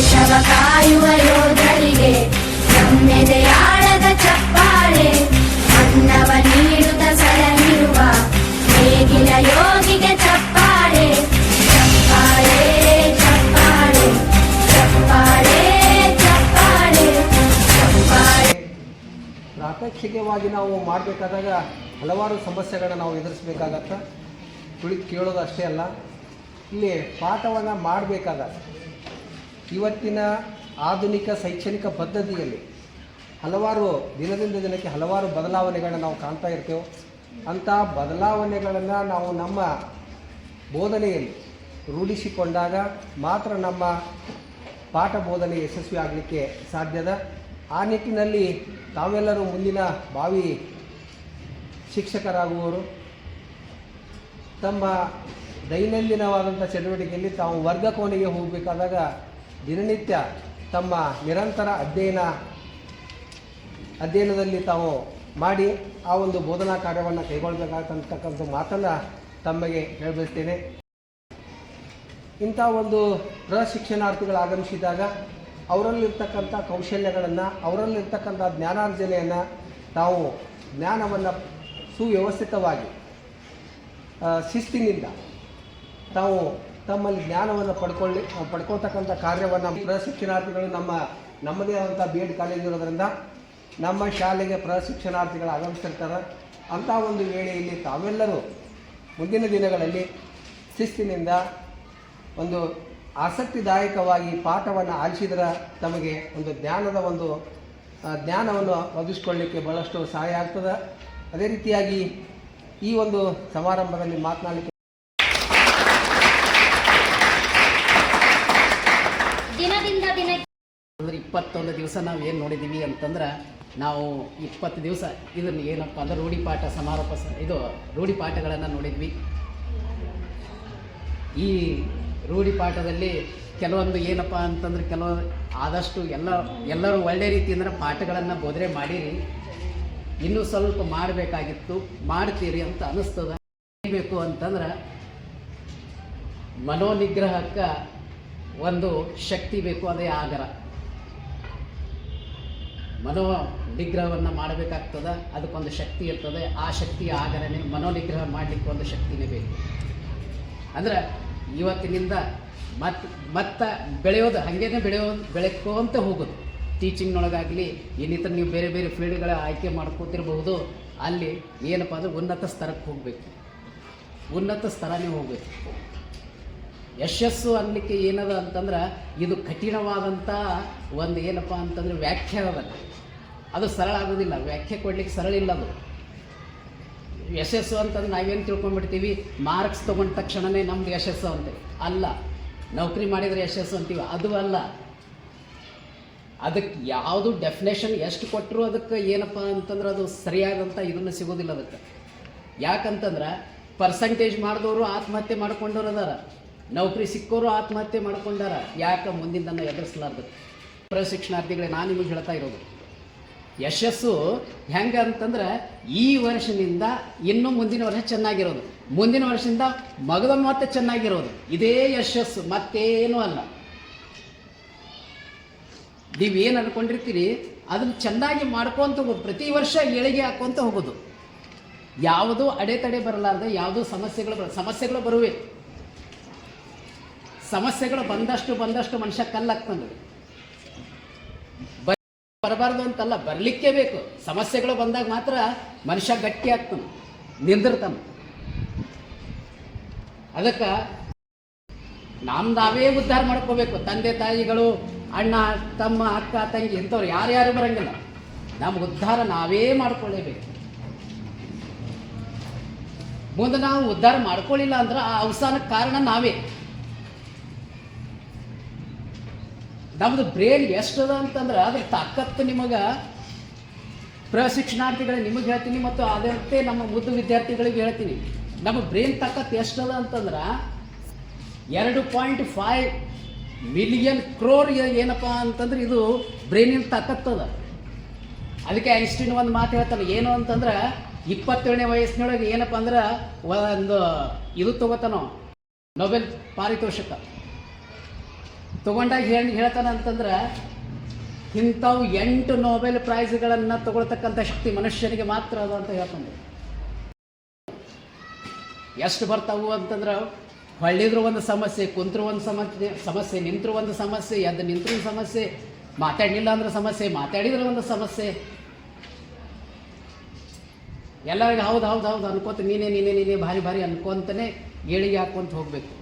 ದೇಶವ ಕಾಯುವ ಯೋಧರಿಗೆ ನಮ್ಮೆದೆಯಾಳದ ಚಪ್ಪಾಳೆ. ಅನ್ನವ ನೀಡುತ್ತ ಸಲಹಿರುವ ನೇಗಿಲ ಯೋಗಿಗೆ ಚಪ್ಪಾಳೆ. ಚಪ್ಪಾಳೆ ಚಪ್ಪಾಳೆ ಚಪ್ಪಾಳೆ ಚಪ್ಪಾಳೆ. ಚಪ್ಪಾಳೆ ಪ್ರಾತ್ಯಕ್ಷಿಕವಾಗಿ ನಾವು ಮಾಡಬೇಕಾದಾಗ ಹಲವಾರು ಸಮಸ್ಯೆಗಳನ್ನ ನಾವು ಎದುರಿಸಬೇಕಾಗತ್ತೆ. ಕುಳಿತು ಕೇಳೋದು ಅಷ್ಟೇ ಅಲ್ಲ. ಇಲ್ಲಿ ಪಾಠವನ್ನು ಮಾಡಬೇಕಾದಾಗ ಇವತ್ತಿನ ಆಧುನಿಕ ಶೈಕ್ಷಣಿಕ ಪದ್ಧತಿಯಲ್ಲಿ ಹಲವಾರು ದಿನದಿಂದ ದಿನಕ್ಕೆ ಹಲವಾರು ಬದಲಾವಣೆಗಳನ್ನ ನಾವು ಕಾಣ್ತಾ ಇರ್ತೇವೆ. ಅಂಥ ಬದಲಾವಣೆಗಳನ್ನು ನಾವು ನಮ್ಮ ಬೋಧನೆಯಲ್ಲಿ ರೂಢಿಸಿಕೊಂಡಾಗ ಮಾತ್ರ ನಮ್ಮ ಪಾಠ ಬೋಧನೆ ಯಶಸ್ವಿ ಆಗಲಿಕ್ಕೆ ಸಾಧ್ಯದ ಆ ನಿಟ್ಟಿನಲ್ಲಿ ತಾವೆಲ್ಲರೂ ಮುಂದಿನ ಭಾವಿ ಶಿಕ್ಷಕರಾಗುವವರು, ತಮ್ಮ ದೈನಂದಿನವಾದಂಥ ಚಟುವಟಿಕೆಯಲ್ಲಿ ತಾವು ವರ್ಗ ಕೋಣೆಗೆ ಹೋಗಬೇಕಾದಾಗ ದಿನನಿತ್ಯ ತಮ್ಮ ನಿರಂತರ ಅಧ್ಯಯನ, ಅಧ್ಯಯನದಲ್ಲಿ ತಾವು ಮಾಡಿ ಆ ಒಂದು ಬೋಧನಾ ಕಾರ್ಯವನ್ನು ಕೈಗೊಳ್ಳಬೇಕಾಗತಕ್ಕಂಥ ಮಾತನ್ನು ತಮಗೆ ಹೇಳಬಯಸ್ತೇನೆ. ಇಂಥ ಒಂದು ಪ್ರಶಿಕ್ಷಣಾರ್ಥಿಗಳು ಆಗಮಿಸಿದಾಗ ಅವರಲ್ಲಿರ್ತಕ್ಕಂಥ ಕೌಶಲ್ಯಗಳನ್ನು, ಅವರಲ್ಲಿರ್ತಕ್ಕಂಥ ಜ್ಞಾನಾರ್ಜನೆಯನ್ನು ತಾವು ಜ್ಞಾನವನ್ನು ಸುವ್ಯವಸ್ಥಿತವಾಗಿ ಶಿಸ್ತಿನಿಂದ ತಾವು ತಮ್ಮಲ್ಲಿ ಜ್ಞಾನವನ್ನು ಪಡ್ಕೊಳ್ಳಿ ಪಡ್ಕೊಳ್ತಕ್ಕಂಥ ಕಾರ್ಯವನ್ನು ಪ್ರಶಿಕ್ಷಣಾರ್ಥಿಗಳು ನಮ್ಮ, ನಮ್ಮದೇ ಆದಂಥ ಬಿ ಎಡ್ ಕಾಲೇಜ್ ಇರೋದರಿಂದ ನಮ್ಮ ಶಾಲೆಗೆ ಪ್ರಶಿಕ್ಷಣಾರ್ಥಿಗಳು ಆಗಮಿಸಿರ್ತಾರೆ ಅಂಥ ಒಂದು ವೇಳೆಯಲ್ಲಿ ತಾವೆಲ್ಲರೂ ಮುಂದಿನ ದಿನಗಳಲ್ಲಿ ಶಿಸ್ತಿನಿಂದ ಒಂದು ಆಸಕ್ತಿದಾಯಕವಾಗಿ ಪಾಠವನ್ನು ಆಲಿಸಿದರೆ ತಮಗೆ ಒಂದು ಜ್ಞಾನದ ಒಂದು ಜ್ಞಾನವನ್ನು ಒದಗಿಸ್ಕೊಳ್ಳಿಕ್ಕೆ ಭಾಳಷ್ಟು ಸಹಾಯ ಆಗ್ತದೆ. ಅದೇ ರೀತಿಯಾಗಿ ಈ ಒಂದು ಸಮಾರಂಭದಲ್ಲಿ ಮಾತನಾಡಲಿಕ್ಕೆ ದಿನದಿಂದ ದಿನ ಅಂದ್ರೆ ಇಪ್ಪತ್ತೊಂದು ದಿವಸ ನಾವು ಏನು ನೋಡಿದ್ದೀವಿ ಅಂತಂದ್ರೆ ನಾವು ಇಪ್ಪತ್ತು ದಿವಸ ಇದನ್ನು ಏನಪ್ಪ ಅಂದ್ರೆ ರೂಢಿಪಾಠ ಸಮಾರೋಪ ಇದು ರೂಢಿಪಾಠಗಳನ್ನು ನೋಡಿದ್ವಿ. ಈ ರೂಢಿಪಾಠದಲ್ಲಿ ಕೆಲವೊಂದು ಏನಪ್ಪ ಅಂತಂದ್ರೆ ಕೆಲವು ಆದಷ್ಟು ಎಲ್ಲ ಎಲ್ಲರೂ ಒಳ್ಳೆ ರೀತಿಯಿಂದ ಪಾಠಗಳನ್ನು ಬೋಧನೆ ಮಾಡಿರಿ. ಇನ್ನೂ ಸ್ವಲ್ಪ ಮಾಡಬೇಕಾಗಿತ್ತು, ಮಾಡ್ತೀರಿ ಅಂತ ಅನ್ನಿಸ್ತದ ಬೇಕು ಅಂತಂದ್ರೆ ಮನೋನಿಗ್ರಹಕ್ಕೆ ಒಂದು ಶಕ್ತಿ ಬೇಕು, ಅದೇ ಆಗರ. ಮನೋ ನಿಗ್ರಹವನ್ನು ಮಾಡಬೇಕಾಗ್ತದೆ, ಅದಕ್ಕೊಂದು ಶಕ್ತಿ ಇರ್ತದೆ. ಆ ಶಕ್ತಿ ಮನೋ ನಿಗ್ರಹ ಮಾಡಲಿಕ್ಕೆ ಒಂದು ಶಕ್ತಿನೇ ಬೇಕು. ಅಂದರೆ ಇವತ್ತಿನಿಂದ ಮತ್ತೆ ಮತ್ತೆ ಬೆಳೆಯೋದು, ಹಾಗೇನೆ ಬೆಳೆಯೋ ಬೆಳಕೋಂತ ಹೋಗೋದು. ಟೀಚಿಂಗ್ನೊಳಗಾಗಲಿ ಇನ್ನಿತರ ನೀವು ಬೇರೆ ಬೇರೆ ಫೀಲ್ಡ್ಗಳ ಆಯ್ಕೆ ಮಾಡ್ಕೋತಿರ್ಬಹುದು, ಅಲ್ಲಿ ಏನಪ್ಪ ಅಂದ್ರೆ ಉನ್ನತ ಸ್ತರಕ್ಕೆ ಹೋಗಬೇಕು. ಉನ್ನತ ಸ್ತರನೇ ಹೋಗಬೇಕು. ಯಶಸ್ಸು ಅನ್ನಲಿಕ್ಕೆ ಏನದ ಅಂತಂದ್ರೆ, ಇದು ಕಠಿಣವಾದಂಥ ಒಂದು ಏನಪ್ಪ ಅಂತಂದ್ರೆ ವ್ಯಾಖ್ಯೆ ಅದ ಸರಳ ಆಗೋದಿಲ್ಲ, ವ್ಯಾಖ್ಯೆ ಕೊಡ್ಲಿಕ್ಕೆ ಸರಳ ಇಲ್ಲ ಅದು. ಯಶಸ್ಸು ಅಂತಂದ್ರೆ ನಾವೇನು ತಿಳ್ಕೊಂಡ್ಬಿಡ್ತೀವಿ? ಮಾರ್ಕ್ಸ್ ತೊಗೊಂಡ ತಕ್ಷಣವೇ ನಮ್ದು ಯಶಸ್ಸು ಅಂತ. ಅಲ್ಲ, ನೌಕರಿ ಮಾಡಿದರೆ ಯಶಸ್ಸು ಅಂತೀವಿ? ಅದು ಅಲ್ಲ. ಅದಕ್ಕೆ ಯಾವುದು ಡೆಫಿನೇಷನ್ ಎಷ್ಟು ಕೊಟ್ಟರು ಅದಕ್ಕೆ ಏನಪ್ಪ ಅಂತಂದ್ರೆ ಅದು ಸರಿಯಾದಂಥ ಇದನ್ನು ಸಿಗೋದಿಲ್ಲ ಅದಕ್ಕೆ. ಯಾಕಂತಂದ್ರೆ ಪರ್ಸಂಟೇಜ್ ಮಾಡಿದವರು ಆತ್ಮಹತ್ಯೆ ಮಾಡ್ಕೊಂಡವ್ರು ಅದಾರ. ನೌಕರಿ ಸಿಕ್ಕೋರು ಆತ್ಮಹತ್ಯೆ ಮಾಡ್ಕೊಂಡಾರ. ಯಾಕೆ? ಮುಂದಿನ ಎದುರಿಸಲಾರ್ದು. ಪ್ರಶಿಕ್ಷಣಾರ್ಥಿಗಳೇ, ನಾನು ನಿಮಗೆ ಹೇಳ್ತಾ ಇರೋದು. ಯಶಸ್ಸು ಹೆಂಗೆ ಅಂತಂದ್ರೆ ಈ ವರ್ಷದಿಂದ ಇನ್ನೂ ಮುಂದಿನ ವರ್ಷ ಚೆನ್ನಾಗಿರೋದು. ಮುಂದಿನ ವರ್ಷದಿಂದ ಮಗದ ಮತ್ತೆ ಚೆನ್ನಾಗಿರೋದು. ಇದೇ ಯಶಸ್ಸು, ಮತ್ತೇನು ಅಲ್ಲ. ನೀವೇನು ಅನ್ಕೊಂಡಿರ್ತೀರಿ? ಅದನ್ನು ಚೆನ್ನಾಗಿ ಮಾಡ್ಕೊತ ಹೋಗೋದು. ಪ್ರತಿ ವರ್ಷ ಏಳಿಗೆ ಹಾಕೊಂತ ಹೋಗೋದು. ಯಾವುದೂ ಅಡೆತಡೆ ಬರಲಾರ್ದೆ, ಯಾವುದೂ ಸಮಸ್ಯೆಗಳು ಬರ, ಸಮಸ್ಯೆಗಳು ಬರುವೆ. ಸಮಸ್ಯೆಗಳು ಬಂದಷ್ಟು ಬಂದಷ್ಟು ಮನುಷ್ಯ ಕಲ್ಲಾಗ್ತಾನೆ ಬರಬಾರ್ದು ಅಂತಲ್ಲ, ಬರಲಿಕ್ಕೆ ಬೇಕು. ಸಮಸ್ಯೆಗಳು ಬಂದಾಗ ಮಾತ್ರ ಮನುಷ್ಯ ಗಟ್ಟಿ ಆಗ್ತಾನೆ, ನಿಂದಿರ್ತಾನೆ. ಅದಕ್ಕೆ ನಮ್ಮ ನಾವೇ ಉದ್ಧಾರ ಮಾಡ್ಕೋಬೇಕು. ತಂದೆ ತಾಯಿಗಳು, ಅಣ್ಣ, ತಮ್ಮ, ಅಕ್ಕ, ತಂಗಿ ಇಂಥವ್ರು ಯಾರ್ಯಾರು ಬರಂಗಿಲ್ಲ. ನಮ್ಮ ಉದ್ಧಾರ ನಾವೇ ಮಾಡ್ಕೊಳ್ಳೇಬೇಕು. ಮುಂದೆ ನಾವು ಉದ್ಧಾರ ಮಾಡ್ಕೊಳ್ಳಿಲ್ಲ ಅಂದ್ರೆ ಆ ಅವಸಾನಕ್ಕೆ ಕಾರಣ ನಾವೇ. ನಮ್ದು ಬ್ರೇನ್ ಎಷ್ಟದ ಅಂತಂದ್ರೆ ಅದ್ರ ತಾಕತ್ತು ನಿಮಗೆ. ಪ್ರಶಿಕ್ಷಣಾರ್ಥಿಗಳಿಗೆ ನಿಮಗೆ ಹೇಳ್ತೀನಿ ಮತ್ತು ಅದಂತೆ ನಮ್ಮ ಮುದ್ದು ವಿದ್ಯಾರ್ಥಿಗಳಿಗೆ ಹೇಳ್ತೀನಿ. ನಮ್ಮ ಬ್ರೇನ್ ತಾಕತ್ತು ಎಷ್ಟದ ಅಂತಂದ್ರೆ ಎರಡು ಪಾಯಿಂಟ್ ಫೈವ್ ಮಿಲಿಯನ್ ಕ್ರೋರ್ ಏನಪ್ಪ ಅಂತಂದ್ರೆ ಇದು ಬ್ರೈನಿನ ತಾಕತ್ತದ ಅದಕ್ಕೆ ಐನ್ಸ್ಟೀನ್ ಒಂದು ಮಾತು ಹೇಳ್ತಾನೆ, ಏನು ಅಂತಂದ್ರೆ ಇಪ್ಪತ್ತೇಳನೇ ವಯಸ್ಸಿನೊಳಗೆ ಏನಪ್ಪ ಅಂದ್ರೆ ಒಂದು ಇದು ತಗೋತಾನೋ, ನೊಬೆಲ್ ಪಾರಿತೋಷಕ. ತಗೊಂಡಾಗ ಹೇಳಿ ಹೇಳ್ತಾನೆ ಅಂತಂದ್ರೆ, ಇಂಥವು ಎಂಟು ನೊಬೆಲ್ ಪ್ರೈಸ್ಗಳನ್ನು ತಗೊಳ್ತಕ್ಕಂಥ ಶಕ್ತಿ ಮನುಷ್ಯನಿಗೆ ಮಾತ್ರ ಅದು ಅಂತ ಹೇಳ್ಕೊಂಡು ಎಷ್ಟು ಬರ್ತಾವು ಅಂತಂದ್ರೆ, ಹೊಳ್ಳಿದ್ರು ಒಂದು ಸಮಸ್ಯೆ, ಕುಂತರು ಒಂದು ಸಮಸ್ಯೆ ಸಮಸ್ಯೆ, ನಿಂತರು ಒಂದು ಸಮಸ್ಯೆ, ಎದ್ದು ನಿಂತರು ಸಮಸ್ಯೆ, ಮಾತಾಡಲಿಲ್ಲ ಅಂದ್ರೆ ಸಮಸ್ಯೆ, ಮಾತಾಡಿದ್ರೆ ಒಂದು ಸಮಸ್ಯೆ. ಎಲ್ಲರಿಗೂ ಹೌದು ಹೌದು ಹೌದು ಅನ್ಕೋತ, ನೀನೇ ನೀನೇ ನೀನೇ ಭಾರಿ ಭಾರಿ ಅನ್ಕೊಂತಾನೆ ಏಳಿಗೆ ಹಾಕ್ಕೊಂತ ಹೋಗಬೇಕು.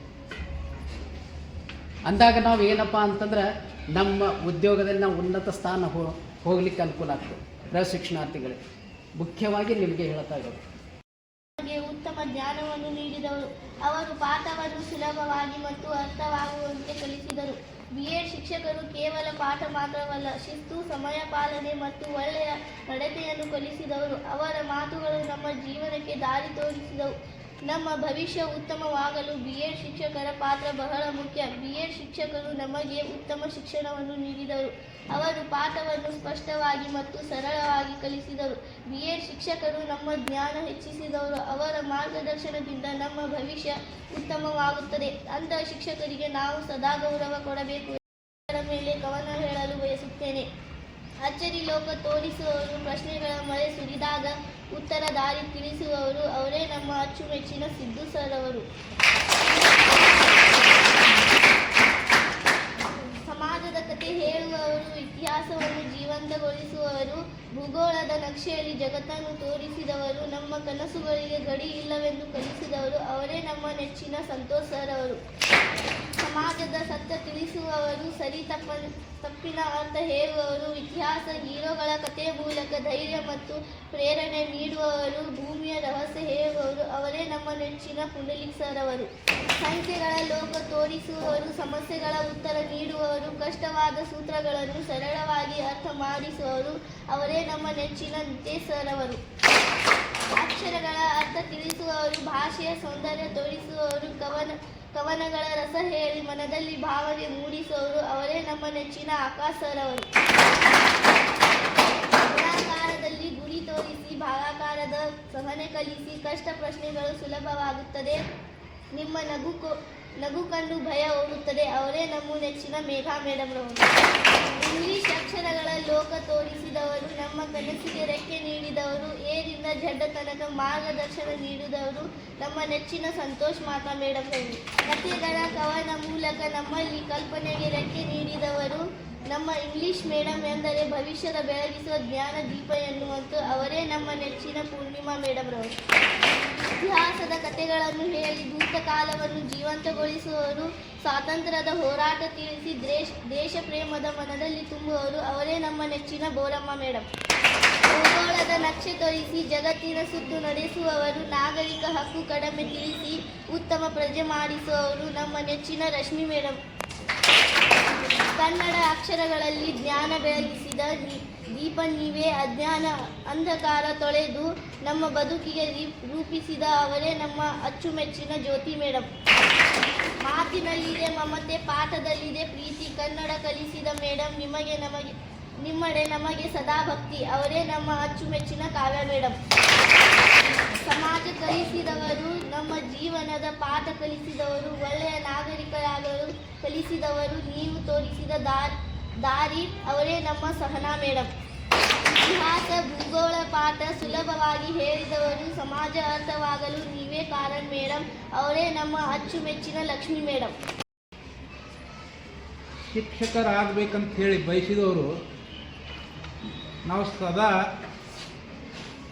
ಅಂದಾಗ ನಾವು ಏನಪ್ಪ ಅಂತಂದ್ರೆ ನಮ್ಮ ಉದ್ಯೋಗದಲ್ಲಿ ನಾವು ಉನ್ನತ ಸ್ಥಾನ ಹೋಗ್ಲಿಕ್ಕೆ ಅನುಕೂಲ ಆಗ್ತದೆ. ಪ್ರಶಿಕ್ಷಣಾರ್ಥಿಗಳಿಗೆ ಮುಖ್ಯವಾಗಿ ನಿಮಗೆ ಹೇಳ್ತಾ ಇರೋದು. ಉತ್ತಮ ಜ್ಞಾನವನ್ನು ನೀಡಿದವರು. ಅವರು ಪಾಠವನ್ನು ಸುಲಭವಾಗಿ ಮತ್ತು ಅರ್ಥವಾಗುವಂತೆ ಕಲಿಸಿದರು. ಬಿ ಎಡ್ ಶಿಕ್ಷಕರು ಕೇವಲ ಪಾಠ ಮಾತ್ರವಲ್ಲ, ಶಿಸ್ತು, ಸಮಯ ಪಾಲನೆ ಮತ್ತು ಒಳ್ಳೆಯ ನಡತೆಯನ್ನು ಕಲಿಸಿದವರು. ಅವರ ಮಾತುಗಳು ನಮ್ಮ ಜೀವನಕ್ಕೆ ದಾರಿ ತೋರಿಸಿದವು. ನಮ್ಮ ಭವಿಷ್ಯ ಉತ್ತಮವಾಗಲು ಬಿ ಎಡ್ ಶಿಕ್ಷಕರ ಪಾತ್ರ ಬಹಳ ಮುಖ್ಯ. ಬಿ ಎಡ್ ಶಿಕ್ಷಕರು ನಮಗೆ ಉತ್ತಮ ಶಿಕ್ಷಣವನ್ನು ನೀಡಿದರು. ಅವರು ಪಾಠವನ್ನು ಸ್ಪಷ್ಟವಾಗಿ ಮತ್ತು ಸರಳವಾಗಿ ಕಲಿಸಿದರು. ಬಿ ಎಡ್ ಶಿಕ್ಷಕರು ನಮ್ಮ ಜ್ಞಾನ ಹೆಚ್ಚಿಸಿದವರು. ಅವರ ಮಾರ್ಗದರ್ಶನದಿಂದ ನಮ್ಮ ಭವಿಷ್ಯ ಉತ್ತಮವಾಗುತ್ತದೆ. ಅಂತಹ ಶಿಕ್ಷಕರಿಗೆ ನಾವು ಸದಾ ಗೌರವ ಕೊಡಬೇಕು. ಮೇಲೆ ಕವನ ಹೇಳಲು ಬಯಸುತ್ತೇನೆ. ಅಚ್ಚರಿ ಲೋಕ ತೋರಿಸುವವರು ಪ್ರಶ್ನೆಗಳ ಮಳೆ ಸುರಿದಾಗ ಉತ್ತರ ದಾರಿ ತಿಳಿಸುವವರು ಅವರೇ ನಮ್ಮ ಅಚ್ಚುಮೆಚ್ಚಿನ ಸಿದ್ದು ಸರ್ ಅವರು ಸಮಾಜದ ಕತೆ ಹೇಳುವವರು, ಇತಿಹಾಸವನ್ನು ಜೀವಂತಗೊಳಿಸುವವರು, ಭೂಗೋಳದ ನಕ್ಷೆಯಲ್ಲಿ ಜಗತ್ತನ್ನು ತೋರಿಸಿದವರು, ನಮ್ಮ ಕನಸುಗಳಿಗೆ ಗಡಿ ಇಲ್ಲವೆಂದು ಕಲಿಸಿದವರು, ಅವರೇ ನಮ್ಮ ನೆಚ್ಚಿನ ಸಂತೋಷ್ ಸರ್ ಅವರು. ಸಮಾಜದ ಸತ್ಯ ತಿಳಿಸುವವರು, ಸರಿ ತಪ್ಪ, ತಪ್ಪಿನ ಅಂತ ಹೇಳುವವರು, ಇತಿಹಾಸ, ಹೀರೋಗಳ ಕಥೆ ಮೂಲಕ ಧೈರ್ಯ ಮತ್ತು ಪ್ರೇರಣೆ ನೀಡುವವರು, ಭೂಮಿಯ ರಹಸ್ಯ ಹೇಳುವವರು, ಅವರೇ ನಮ್ಮ ನೆಚ್ಚಿನ ಪುಂಡಲಿಕ್ ಸರ್ ಅವರು ಸಂಖ್ಯೆಗಳ ಲೋಕ ತೋರಿಸುವವರು, ಸಮಸ್ಯೆಗಳ ಉತ್ತರ ನೀಡುವವರು, ಕಷ್ಟವಾದ ಸೂತ್ರಗಳನ್ನು ಸರಳವಾಗಿ ಅರ್ಥ ಮಾಡಿಸುವವರು, ಅವರೇ ನಮ್ಮ ನೆಚ್ಚಿನ ನಿತೇಶ್ ಸರ್ ಅವರು ಅಕ್ಷರಗಳ ಅರ್ಥ ತಿಳಿಸುವವರು, ಭಾಷೆಯ ಸೌಂದರ್ಯ ತೋರಿಸುವವರು, ಕವನ ಕವನಗಳ ರಸ ಹೇಳಿ ಮನದಲ್ಲಿ ಭಾವನೆ ಮೂಡಿಸುವವರು ಅವರೇ ನಮ್ಮ ನೆಚ್ಚಿನ ಆಕಾಶರವರು. ಭಾಗಾಕಾರದಲ್ಲಿ ಗುರಿ ತೋರಿಸಿ, ಭಾಗಾಕಾರದ ಸಹನೆ ಕಲಿಸಿ ಕಷ್ಟ ಪ್ರಶ್ನೆಗಳು ಸುಲಭವಾಗುತ್ತದೆ. ನಿಮ್ಮ ನಗು ನಗು ಕಂಡು ಭಯ ಹೋಗುತ್ತದೆ ಅವರೇ ನಮ್ಮ ನೆಚ್ಚಿನ ಮೇಘಾ ಮೇಡಮ್ ರವರು. ಇಂಗ್ಲಿಷ್ ಅಕ್ಷರಗಳ ಲೋಕ ತೋರಿಸಿದವರು, ನಮ್ಮ ಕನಸಿಗೆ ರೆಕ್ಕೆ ನೀಡಿದವರು ಏರಿಂದ ಜಡ್ಡ ತನಕ ಮಾರ್ಗದರ್ಶನ ನೀಡಿದವರು, ನಮ್ಮ ನೆಚ್ಚಿನ ಸಂತೋಷ್ ಮಾತಾ ಮೇಡಮ್ ರವರು. ಕಥೆಗಳ ಕವನ ಮೂಲಕ ನಮ್ಮಲ್ಲಿ ಕಲ್ಪನೆಗೆ ರೆಕ್ಕೆ ನೀಡಿದವರು, ನಮ್ಮ ಇಂಗ್ಲಿಷ್ ಮೇಡಮ್ ಎಂದರೆ ಭವಿಷ್ಯದ ಬೆಳಗಿಸುವ ಜ್ಞಾನ ದೀಪ ಎನ್ನುವಂತೂ ಅವರೇ ನಮ್ಮ ನೆಚ್ಚಿನ ಪೂರ್ಣಿಮಾ ಮೇಡಮ್ ರವರು. ಇತಿಹಾಸದ ಕಥೆಗಳನ್ನು ಹೇಳಿ ಭೂತಕಾಲವನ್ನು ಜೀವಂತಗೊಳಿಸುವವರು, ಸ್ವಾತಂತ್ರ್ಯದ ಹೋರಾಟ ತಿಳಿಸಿ ದೇಶ ದೇಶ ಪ್ರೇಮದ ಮನದಲ್ಲಿ ತುಂಬುವವರು ಅವರೇ ನಮ್ಮ ನೆಚ್ಚಿನ ಬೋರಮ್ಮ ಮೇಡಮ್ ಭೂಗೋಳದ ನಕ್ಷೆ ತೋರಿಸಿ ಜಗತ್ತಿನ ಸುತ್ತು ನಡೆಸುವವರು, ನಾಗರಿಕ ಹಕ್ಕು ಕಡಿಮೆ ತಿಳಿಸಿ ಉತ್ತಮ ಪ್ರಜೆ ಮಾಡಿಸುವವರು ನಮ್ಮ ನೆಚ್ಚಿನ ರಶ್ಮಿ ಮೇಡಮ್ ಕನ್ನಡ ಅಕ್ಷರಗಳಲ್ಲಿ ಜ್ಞಾನ ಬೆಳಗಿಸಿದ ದೀಪ ನೀವೇ ಅಜ್ಞಾನ ಅಂಧಕಾರ ತೊಳೆದು ನಮ್ಮ ಬದುಕಿಗೆ ರೂಪಿಸಿದ ಅವರೇ ನಮ್ಮ ಅಚ್ಚುಮೆಚ್ಚಿನ ಜ್ಯೋತಿ ಮೇಡಮ್ ಮಾತಿನಲ್ಲಿದೆ ಮಮತೆ, ಪಾಠದಲ್ಲಿದೆ ಪ್ರೀತಿ, ಕನ್ನಡ ಕಲಿಸಿದ ಮೇಡಮ್ ನಿಮಗೆ ನಮಗೆ, ನಿಮ್ಮಡೆ ನಮಗೆ ಸದಾ ಭಕ್ತಿ, ಅವರೇ ನಮ್ಮ ಅಚ್ಚುಮೆಚ್ಚಿನ ಕಾವ್ಯ ಮೇಡಮ್ ಸಮಾಜ ಕಲಿಸಿದವರು, ನಮ್ಮ ಜೀವನದ ಪಾಠ ಕಲಿಸಿದವರು, ಒಳ್ಳೆಯ ನಾಗರಿಕರಾಗಲು ಕಲಿಸಿದವರು, ನೀವು ತೋರಿಸಿದ ದಾರಿ ದಾರಿ, ಅವರೇ ನಮ್ಮ ಸಹನಾ ಮೇಡಮ್ ಇತಿಹಾಸ, ಭೂಗೋಳ, ಪಾಠ ಸುಲಭವಾಗಿ ಹೇಳಿದವರು ಸಮಾಜ ಅರ್ಥವಾಗಲು ನೀವೇ ಕಾರಣ ಮೇಡಮ್ ಅವರೇ ನಮ್ಮ ಅಚ್ಚುಮೆಚ್ಚಿನ ಲಕ್ಷ್ಮಿ ಮೇಡಮ್ ಶಿಕ್ಷಕರಾಗಬೇಕಂತ ಹೇಳಿ ಬಯಸಿದವರು ನಾವು ಸದಾ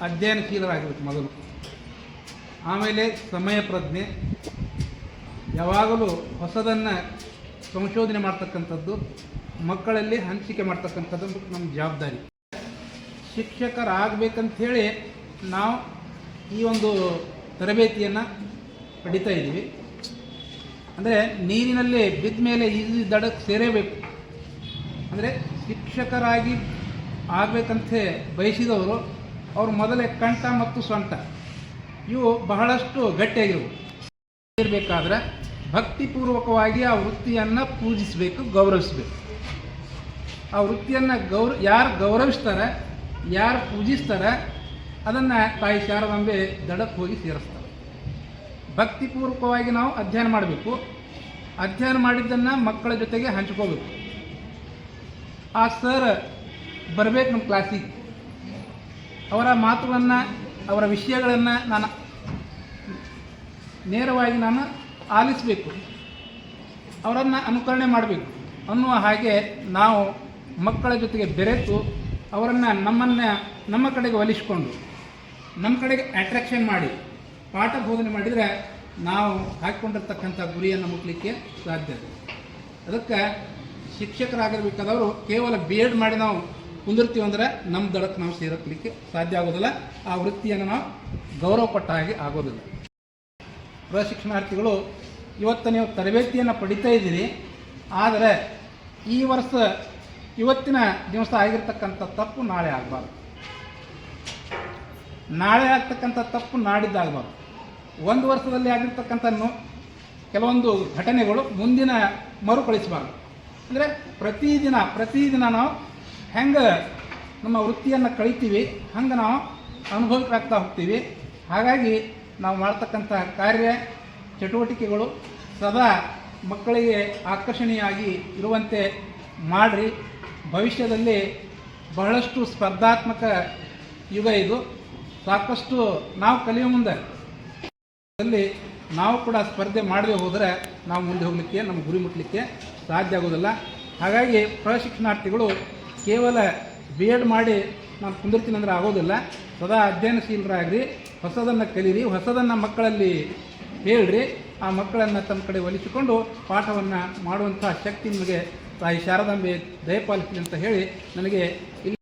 ಅಧ್ಯಯನಶೀಲರಾಗಬೇಕು ಮೊದಲು. ಆಮೇಲೆ ಸಮಯ ಪ್ರಜ್ಞೆ, ಯಾವಾಗಲೂ ಹೊಸದನ್ನು ಸಂಶೋಧನೆ ಮಾಡ್ತಕ್ಕಂಥದ್ದು ಮಕ್ಕಳಲ್ಲಿ ಹಂಚಿಕೆ ಮಾಡ್ತಕ್ಕಂಥದ್ದು ನಮ್ಮ ಜವಾಬ್ದಾರಿ. ಶಿಕ್ಷಕರಾಗಬೇಕಂಥೇಳಿ ನಾವು ಈ ಒಂದು ತರಬೇತಿಯನ್ನು ಪಡಿತಾ ಇದ್ದೀವಿ. ಅಂದರೆ ನೀರಿನಲ್ಲಿ ಬಿದ್ದ ಮೇಲೆ ಈಜು ದಡಕ್ಕೆ ಸೇರೇಬೇಕು. ಅಂದರೆ ಶಿಕ್ಷಕರಾಗಿ ಆಗಬೇಕಂತೆ ಬಯಸಿದವರು ಅವರು ಮೊದಲೇ ಕಂಠ ಮತ್ತು ಸೊಂಟ ಇವು ಬಹಳಷ್ಟು ಗಟ್ಟಿಯಾಗಿರುವು ಇರಬೇಕಾದ್ರೆ ಭಕ್ತಿಪೂರ್ವಕವಾಗಿ ಆ ವೃತ್ತಿಯನ್ನು ಪೂಜಿಸಬೇಕು, ಗೌರವಿಸಬೇಕು. ಆ ವೃತ್ತಿಯನ್ನು ಗೌರ, ಯಾರು ಗೌರವಿಸ್ತಾರೆ, ಯಾರು ಪೂಜಿಸ್ತಾರೆ, ಅದನ್ನು ತಾಯಿ ಶಾರದಾಂಬೆ ದಡಕ್ಕೆ ಹೋಗಿ ಸೇರಿಸ್ತಾರೆ. ಭಕ್ತಿಪೂರ್ವಕವಾಗಿ ನಾವು ಅಧ್ಯಯನ ಮಾಡಬೇಕು. ಅಧ್ಯಯನ ಮಾಡಿದ್ದನ್ನು ಮಕ್ಕಳ ಜೊತೆಗೆ ಹಂಚ್ಕೋಬೇಕು. ಆ ಸರ್ ಬರಬೇಕು ನಮ್ಮ ಕ್ಲಾಸಿಗೆ ಅವರ ಮಾತುಗಳನ್ನು, ಅವರ ವಿಷಯಗಳನ್ನು ನಾನು ನೇರವಾಗಿ ನಾನು ಆಲಿಸಬೇಕು. ಅವರನ್ನು ಅನುಕರಣೆ ಮಾಡಬೇಕು. ಅನ್ನುವ ಹಾಗೆ ನಾವು ಮಕ್ಕಳ ಜೊತೆಗೆ ಬೆರೆತು ಅವರನ್ನು ನಮ್ಮನ್ನು, ನಮ್ಮ ಕಡೆಗೆ ಒಲಿಸಿಕೊಂಡು, ನಮ್ಮ ಕಡೆಗೆ ಅಟ್ರಾಕ್ಷನ್ ಮಾಡಿ, ಪಾಠ ಬೋಧನೆ ಮಾಡಿದರೆ ನಾವು ಹಾಕಿಕೊಂಡಿರ್ತಕ್ಕಂಥ ಗುರಿಯನ್ನು ಮುಟ್ಲಿಕ್ಕೆ ಸಾಧ್ಯ ಅದಕ್ಕೆ ಶಿಕ್ಷಕರಾಗಿರ್ಬೇಕಾದವರು ಕೇವಲ ಬಿ ಎಡ್ ಮಾಡಿ ನಾವು ಕುಂದಿರ್ತೀವಿ ಅಂದರೆ ನಮ್ಮ ದಡಕ್ಕೆ ನಾವು ಸೇರಕ್ಲಿಕ್ಕೆ ಸಾಧ್ಯ ಆಗೋದಿಲ್ಲ. ಆ ವೃತ್ತಿಯನ್ನು ನಾವು ಗೌರವ ಕೊಟ್ಟ ಹಾಗೆ ಆಗೋದಿಲ್ಲ. ಪ್ರಶಿಕ್ಷಣಾರ್ಥಿಗಳು ಇವತ್ತು ನೀವು ತರಬೇತಿಯನ್ನು ಪಡಿತಾ ಇದ್ದೀರಿ. ಆದರೆ ಈ ವರ್ಷ ಇವತ್ತಿನ ದಿವಸ ಆಗಿರ್ತಕ್ಕಂಥ ತಪ್ಪು ನಾಳೆ ಆಗಬಾರ್ದು. ನಾಳೆ ಆಗ್ತಕ್ಕಂಥ ತಪ್ಪು ನಾಡಿದ್ದಾಗಬಾರ್ದು ಒಂದು ವರ್ಷದಲ್ಲಿ ಆಗಿರ್ತಕ್ಕಂಥ ಕೆಲವೊಂದು ಘಟನೆಗಳು ಮುಂದಿನ ಮರುಕಳಿಸಬಾರ್ದು. ಅಂದರೆ ಪ್ರತಿದಿನ ಪ್ರತಿದಿನ ನಾವು ಹೆಂಗೆ ನಮ್ಮ ವೃತ್ತಿಯನ್ನು ಕಳಿತೀವಿ, ಹಂಗೆ ನಾವು ಅನುಭವಕ್ಕಾಗ್ತಾ ಹೋಗ್ತೀವಿ. ಹಾಗಾಗಿ ನಾವು ಮಾಡ್ತಕ್ಕಂಥ ಕಾರ್ಯ, ಚಟುವಟಿಕೆಗಳು ಸದಾ ಮಕ್ಕಳಿಗೆ ಆಕರ್ಷಣೀಯವಾಗಿ ಇರುವಂತೆ ಮಾಡಿರಿ. ಭವಿಷ್ಯದಲ್ಲಿ ಬಹಳಷ್ಟು ಸ್ಪರ್ಧಾತ್ಮಕ ಯುಗ ಇದು. ಸಾಕಷ್ಟು ನಾವು ಕಲಿಯೋ ಮುಂದೆ. ಅಲ್ಲಿ ನಾವು ಕೂಡ ಸ್ಪರ್ಧೆ ಮಾಡದೆ ಹೋದರೆ ನಾವು ಮುಂದೆ ಹೋಗಲಿಕ್ಕೆ, ನಮ್ಮ ಗುರಿ ಮುಟ್ಟಲಿಕ್ಕೆ ಸಾಧ್ಯ ಆಗೋದಿಲ್ಲ. ಹಾಗಾಗಿ ಪ್ರಶಿಕ್ಷಣಾರ್ಥಿಗಳು ಕೇವಲ ಬಿ ಎಡ್ ಮಾಡಿ ನಾನು ಕುಂದಿರ್ತೀನಿ ಅಂದರೆ ಆಗೋದಿಲ್ಲ. ಸದಾ ಅಧ್ಯಯನಶೀಲರಾಗ್ರಿ, ಹೊಸದನ್ನು ಕಲೀರಿ, ಹೊಸದನ್ನು ಮಕ್ಕಳಲ್ಲಿ ಹೇಳ್ರಿ. ಆ ಮಕ್ಕಳನ್ನು ತಮ್ಮ ಕಡೆ ಒಲಿಸಿಕೊಂಡು ಪಾಠವನ್ನು ಮಾಡುವಂಥ ಶಕ್ತಿ ನಿಮಗೆ ತಾಯಿ ಶಾರದಾಂಬೆ ದಯಪಾಲಿಸಲಿ ಅಂತ ಹೇಳಿ ನನಗೆ ಇಲ್ಲಿ